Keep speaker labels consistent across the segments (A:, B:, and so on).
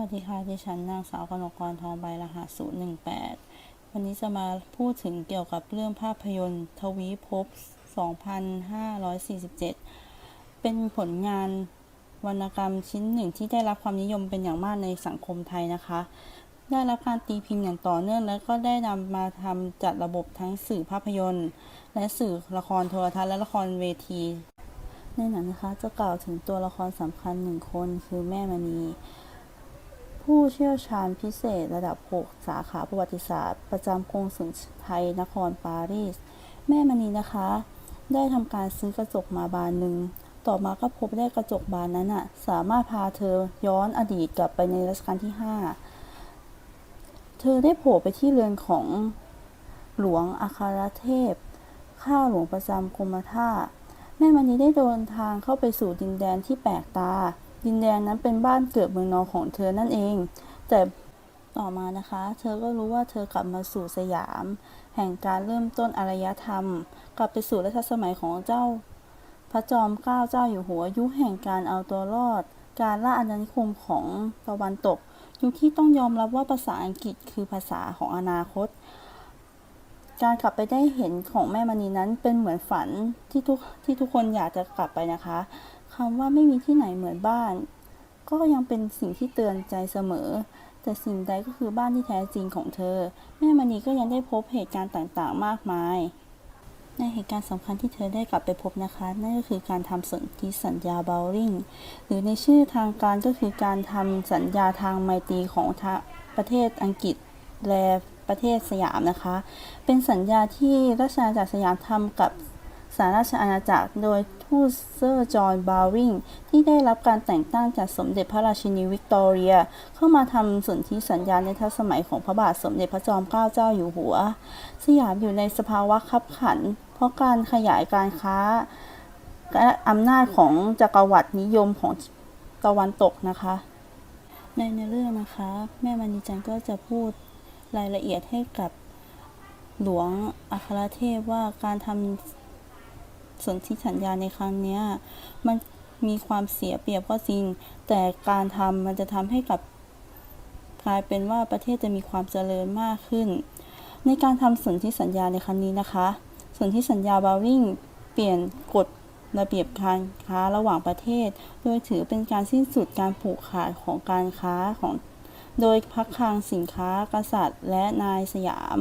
A: วัสดีค่ะ ดิฉันนางสาวกนกกรทองใบรหัส018วันนี้จะมาพูดถึงเกี่ยวกับเรื่องภาพยนตร์ทวีภพ2547 เป็นผลงานวรรณกรรมชิ้นหนึ่งที่ได้รับความนิยมเป็นอย่างมากในสังคมไทยนะคะ ได้รับการตีพิมพ์อย่างต่อเนื่องแล้วก็ได้นำมาทำจัดระบบทั้งสื่อภาพยนตร์ และสื่อละครโทรทัศน์และละครเวที ในหนังนะคะจะกล่าวถึงตัวละครสำคัญหนึ่งคนคือแม่มณี ผู้เชี่ยวชาญพิเศษระดับ 6 สาขาประวัติศาสตร์ ประจำกรุงสุลไทยนครปารีส แม่มณีนะคะ ได้ทำการซื้อกระจกมาบานหนึ่ง ต่อมาก็พบได้กระจกบานนั้นอะสามารถพาเธอย้อนอดีตกลับไปในรัชกาลที่ 5 เธอได้โผล่ไปที่เรือนของหลวงอัครเทพ ข้าหลวงประจำกรมท่าแม่มณีได้เดินทางเข้าไปสู่ดินแดนที่แปลกตา ดินแดนนั้นเป็นบ้านเกิดเมืองนอนของเธอนั่นเอง แต่ต่อมานะคะ เธอก็รู้ว่าเธอกลับมาสู่สยาม แห่งการเริ่มต้นอารยธรรม กลับไปสู่รัชสมัยของเจ้า พระจอมเกล้าเจ้าอยู่หัวยุคแห่งการเอาตัวรอด การล่าอาณานิคมของตะวันตก ยุคที่ต้องยอมรับว่าภาษาอังกฤษคือภาษาของอนาคต การกลับไปได้เห็นของแม่มณีนั้นเป็นเหมือนฝันที่ทุกที่ทุกคนอยากจะกลับไปนะคะ คำว่าไม่มีที่ไหนเหมือนบ้าน ก็ยังเป็นสิ่งที่เตือนใจเสมอ แต่สิ่งใดก็คือบ้านที่แท้จริงของเธอ แม่มณีก็ยังได้พบเหตุการณ์ต่างๆ มากมาย ในเหตุการณ์สำคัญที่เธอได้กลับไปพบนะคะ นั่นก็คือการทำสนธิสัญญาเบลลิงหรือในชื่อทางการก็คือการทำสัญญาทางไมตรีของประเทศอังกฤษและประเทศสยามนะคะ เป็นสัญญาที่ราชอาณาจักรสยามทำกับสหราชอาณาจักร โดย ทูตเซอร์จอห์นบาวริงที่ได้รับการแต่งตั้งจากสมเด็จพระราชินีวิกตอเรีย เข้ามาทำสนธิสัญญาในทัศสมัยของพระบาทสมเด็จพระจอมเกล้าเจ้าอยู่หัว สยามอยู่ในสภาวะคับขัน เพราะการขยายการค้าและอำนาจของจักรวรรดินิยมของตะวันตกนะคะ ในในเรื่องนะคะ แม่มณีจันทร์ก็จะพูดรายละเอียดให้กับหลวงอัครเทพว่าการทำ สนธิสัญญาในครั้งนี้มันมีความเสียเปรียบก็จริง แต่การทำมันจะทำให้กับกลายเป็นว่าประเทศจะมีความเจริญมากขึ้น ในการทำสนธิสัญญาในครั้งนี้นะคะสนธิสัญญาบาวริงเปลี่ยนกฎระเบียบการค้าระหว่างประเทศ โดยถือเป็นการสิ้นสุดการผูกขาดของการค้าของ โดยพักคลังสินค้ากษัตริย์ และนายสยาม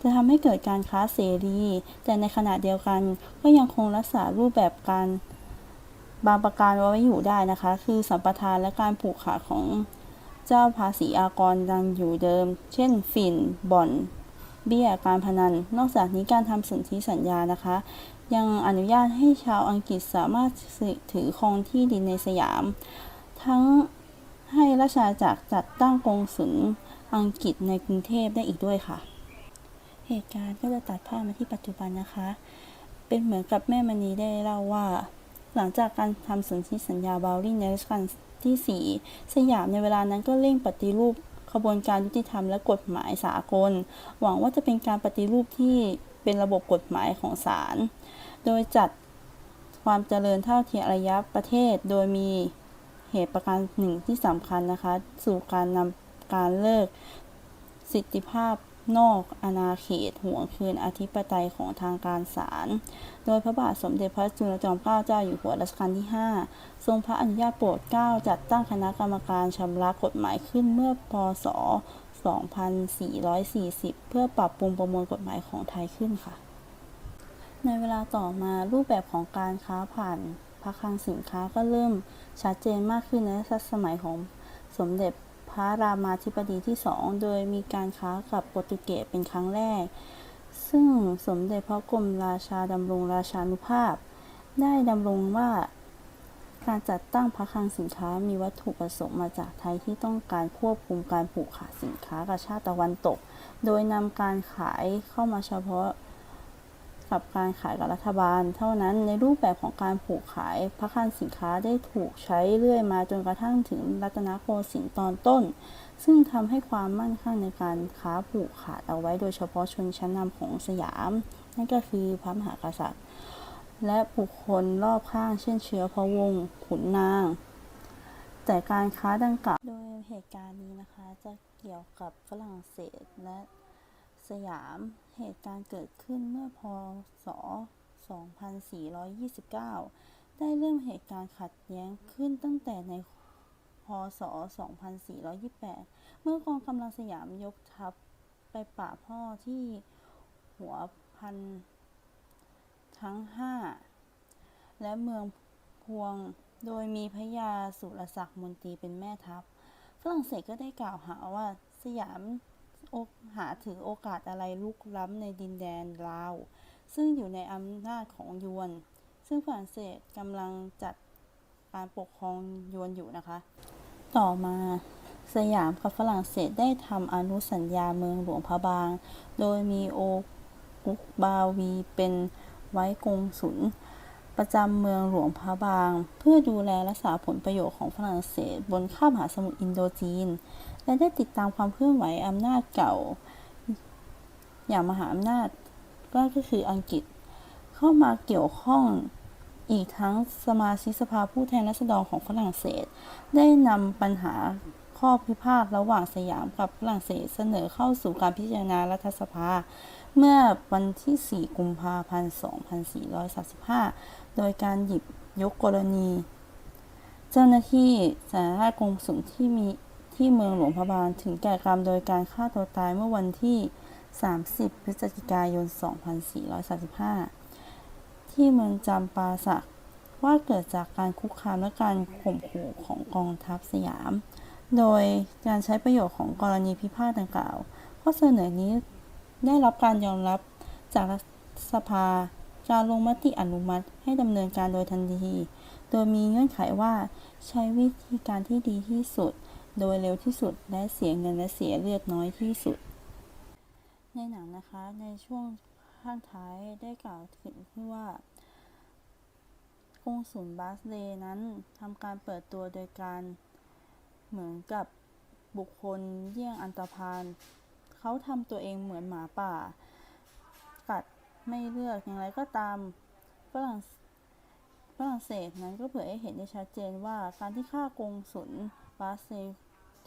A: จะทำให้เกิดการค้าเสรี แต่ในขณะเดียวกันก็ยังคงรักษารูปแบบการบางประการไว้อยู่ได้นะคะ คือสัมปทานและการผูกขาดของเจ้าภาษีอากรยังอยู่เดิม เช่น ฝิ่น บ่อน เบี้ย การพนัน นอกจากนี้การทำสนธิสัญญานะคะ ยังอนุญาตให้ชาวอังกฤษสามารถถือครองที่ดินในสยาม ทั้ง ให้ราชอาณาจักรจัดตั้งกงสุลอังกฤษในกรุงเทพได้อีกด้วยค่ะ เหตุการณ์ก็จะตัดภาพมาที่ปัจจุบันนะคะ เป็นเหมือนกับแม่มณีได้เล่าว่า หลังจากการทำสนธิสัญญาบาวลิงในรัชกาลที่ 4 สยามในเวลานั้นก็เร่งปฏิรูปขบวนการยุติธรรมและกฎหมายสากล หวังว่าจะเป็นการปฏิรูปที่เป็นระบบกฎหมายของศาล โดยจัดความเจริญเท่าเทียมอารยประเทศ โดยมี เหตุประการหนึ่งที่สำคัญนะคะ สู่การนำการเลิกสิทธิภาพนอกอาณาเขตห่วงคืนอธิปไตยของทางการศาล โดยพระบาทสมเด็จพระจุลจอมเกล้าเจ้าอยู่หัวรัชกาลที่ 5 ทรงพระอนุญาตโปรดเกล้าจัดตั้งคณะกรรมการชำระกฎหมายขึ้นเมื่อพศ 2440 เพื่อปรับปรุงประมวลกฎหมายของไทยขึ้นค่ะ ในเวลาต่อมารูปแบบของการค้าผ่าน พระคลังสินค้าก็เริ่มชัดเจนมากขึ้นในรัชสมัยของสมเด็จพระรามาธิบดีที่สองโดยมีการค้ากับโปรตุเกสเป็นครั้งแรก ซึ่งสมเด็จพระกรมราชาดำรงราชานุภาพ ได้ดำรงว่าการจัดตั้งพระคลังสินค้ามีวัตถุประสงค์มาจากไทยที่ต้องการควบคุมการผูกขาดสินค้ากับชาติตะวันตก โดยนำการขายเข้ามาเฉพาะ กับการขายกับรัฐบาล เท่านั้นในรูปแบบของการผูกขายพระคลังสินค้าได้ถูกใช้เรื่อยมาจนกระทั่งถึงรัตนโกสินทร์ตอนต้น ซึ่งทำให้ความมั่นคงในการค้าผูกขาดเอาไว้โดยเฉพาะชนชั้นนำของสยาม นั่นก็คือพระมหากษัตริย์ และบุคคลรอบข้างเช่นเชื้อพระวงศ์ขุนนาง แต่การค้าดังกล่าวโดยเหตุการณ์นี้นะคะจะเกี่ยวกับฝรั่งเศสและ สยาม เหตุการณ์เกิดขึ้นเมื่อพศ 2429 ได้เริ่มเหตุการณ์ขัดแย้งขึ้นตั้งแต่ในพศ 2428 เมื่อกองกำลังสยามยกทัพไปป่าบพ่อที่หัวพันทั้งห้าและเมืองพวงโดยมีพระยาสุรศักดิ์มนตรีเป็นแม่ทัพ ฝรั่งเศสก็ได้กล่าวหาว่าสยาม หาถือโอกาสอะไรลุกล้ำในดินแดนลาว ซึ่งอยู่ในอำนาจของยวน ซึ่งฝรั่งเศสกำลังจัดการปกครองยวนอยู่นะคะ ต่อมาสยามกับฝรั่งเศสได้ทำอนุสัญญาเมืองหลวงพระบาง โดยมีโอกุกบาวีเป็นไว้กงสุลประจำเมืองหลวงพระบาง เพื่อดูแลรักษาผลประโยชน์ของฝรั่งเศสบนข้ามหาสมุทรอินโดจีน และได้ติดตามความเคลื่อนไหวอำนาจเก่า อย่างมหาอำนาจก็คืออังกฤษ เข้ามาเกี่ยวข้องอีกทั้งสมาชิกสภาผู้แทนราษฎรของฝรั่งเศส ได้นำปัญหาข้อพิพาทระหว่างสยามกับฝรั่งเศสเสนอเข้าสู่การพิจารณารัฐสภา เมื่อวันที่ 4 กุมภาพันธ์ 2435 โดยการหยิบยกกรณี เจ้าหน้าที่สาธารณกงสุลที่มี ที่เมืองหลวงพระบางถึงแก่กรรมโดยการฆ่าตัวตายเมื่อวันที่ 30 พฤศจิกายน 2435 ที่เมืองจำปาสักว่าเกิดจากการคุกคามและการข่มขู่ของกองทัพสยาม โดยการใช้ประโยชน์ของกรณีพิพาทดังกล่าว ข้อเสนอนี้ได้รับการยอมรับจากรัฐสภาการลงมติอนุมัติให้ดำเนินการโดยทันที โดยมีเงื่อนไขว่าใช้วิธีการที่ดีที่สุด โดยเร็วที่สุดและเสียเงินและเสียเลือดน้อยที่สุด ในหนังนะคะในช่วงข้างท้ายได้กล่าวถึงที่ว่ากงสุลบาสเลย์นั้นทำการเปิดตัวโดยการเหมือนกับบุคคลเยี่ยงอันตรพานเขาทำตัวเองเหมือนหมาป่า กัดไม่เลือกอย่างไรก็ตามฝรั่งฝรั่งเศสนั้นก็เผยให้เห็นได้ชัดเจนว่าการที่ฆ่ากงสุลบาสเล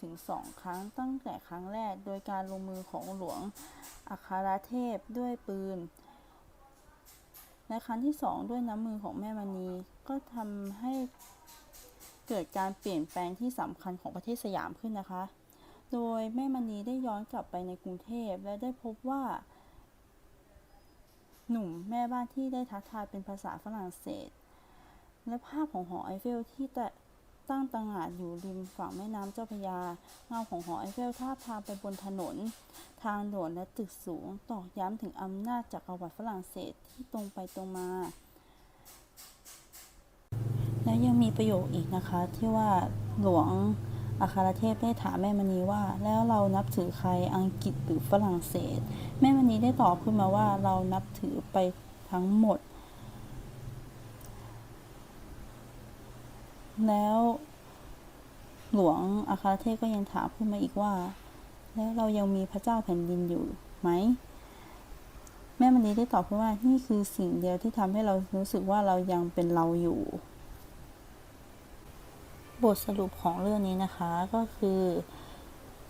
A: ถึงสองครั้งตั้งแต่ครั้งแรก โดยการลงมือของหลวงอัครเทพด้วยปืน และครั้งที่สองด้วยน้ำมือของแม่มณีก็ทำให้เกิดการเปลี่ยนแปลงที่สำคัญของประเทศสยามขึ้นนะคะ โดยแม่มณีได้ย้อนกลับไปในกรุงเทพและได้พบว่า หนุ่มแม่บ้านที่ได้ทักทายเป็นภาษาฝรั่งเศส และภาพของหอไอเฟลที่แต่ ตั้งตระหง่าอยู่ริมฝั่งแม่น้ำเจ้าพระยา เงาของหอไอเฟลทาบทาไปบนถนน ทางด่วนและตึกสูง ตอกย้ำถึงอำนาจจักรวรรดิฝรั่งเศสที่ตรงไปตรงมา และยังมีประโยคอีกนะคะ ที่ว่าหลวงอัคารเทพได้ถามแม่มณีว่า แล้วเรานับถือใครอังกฤษหรือฝรั่งเศส แม่มณีได้ตอบขึ้นมาว่าเรานับถือไปทั้งหมด แล้วหลวงอัครเทพก็ยังถามขึ้นมาอีกว่า แล้วเรายังมีพระเจ้าแผ่นดินอยู่ไหม แม่มณีได้ตอบขึ้นว่านี่คือสิ่งเดียวที่ทำให้เรารู้สึกว่าเรายังเป็นเราอยู่ บทสรุปของเรื่องนี้นะคะก็คือ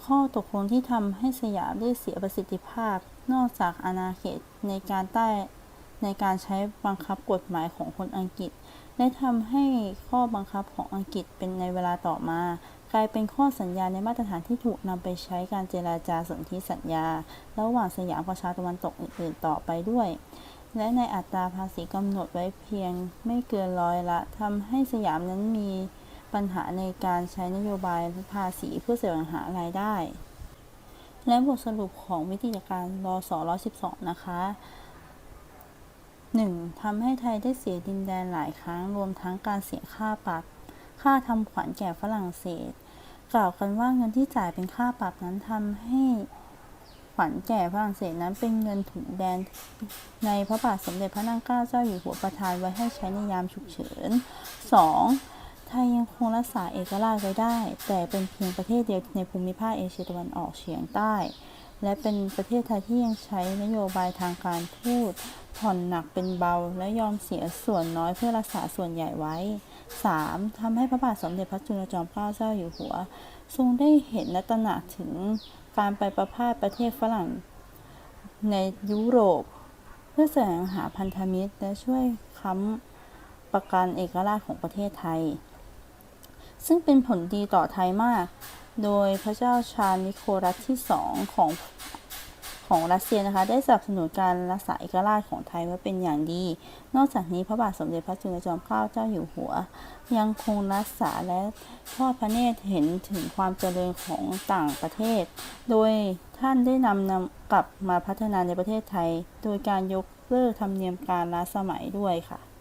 A: ข้อตกลงที่ทำให้สยามได้เสียประสิทธิภาพ นอกจากอาณาเขตในการใต้ในการใช้บังคับกฎหมายของคนอังกฤษ ได้ทำให้ข้อบังคับของอังกฤษเป็นในเวลาต่อมา กลายเป็นข้อสัญญาในมาตรฐานที่ถูกนำไปใช้การเจราจาสนธิสัญญา ระหว่างสยามกับชาติตะวันตกอื่นๆต่อไปด้วย และในอัตราภาษีกำหนดไว้เพียงไม่เกินร้อยละทำให้สยามนั้นมีปัญหาในการใช้นโยบายภาษีเพื่อแสวงหารายได้ และบทสรุปของวิธีการรอสอ112 นะคะ 1. ทำให้ไทยได้เสียดินแดนหลายครั้ง รวมทั้งการเสียค่าปรับ ค่าทำขวัญแก่ฝรั่งเศส กล่าวกันว่าเงินที่จ่ายเป็นค่าปรับนั้นทำให้ขวัญแก่ฝรั่งเศสนั้นเป็นเงินถุงแดน ในพระบาทสมเด็จพระนางเกล้าเจ้าอยู่หัวประทานไว้ให้ใช้ในยามฉุกเฉิน 2. ไทยยังคงรักษาเอกราชไว้ได้ แต่เป็นเพียงประเทศเดียวในภูมิภาคเอเชียตะวันออกเฉียงใต้ และเป็นประเทศไทยที่ยังใช้นโยบายทางการทูตผ่อนหนักเป็นเบา และยอมเสียส่วนน้อยเพื่อรักษาส่วนใหญ่ไว้ 3. ทำให้พระบาทสมเด็จพระจุลจอมเกล้าเจ้าอยู่หัว ทรงได้เห็นและตระหนักถึงการไปประพาสประเทศฝรั่งในยุโรป เพื่อแสวงหาพันธมิตร และช่วยค้ำประกันเอกราชของประเทศไทย ซึ่งเป็นผลดีต่อไทยมาก โดยพระเจ้าชาญนิโคลัสที่สองของของรัสเซียนะคะ ได้สนับสนุนการรักษาเอกราชของไทยไว้เป็นอย่างดี นอกจากนี้พระบาทสมเด็จพระจุลจอมเกล้าเจ้าอยู่หัว ยังคงรักษาและทอดพระเนตรเห็นถึงความเจริญของต่างประเทศ โดยท่านได้นำนำกลับมาพัฒนาในประเทศไทย โดยการยกเลิกธรรมเนียมการล้าสมัยด้วยค่ะ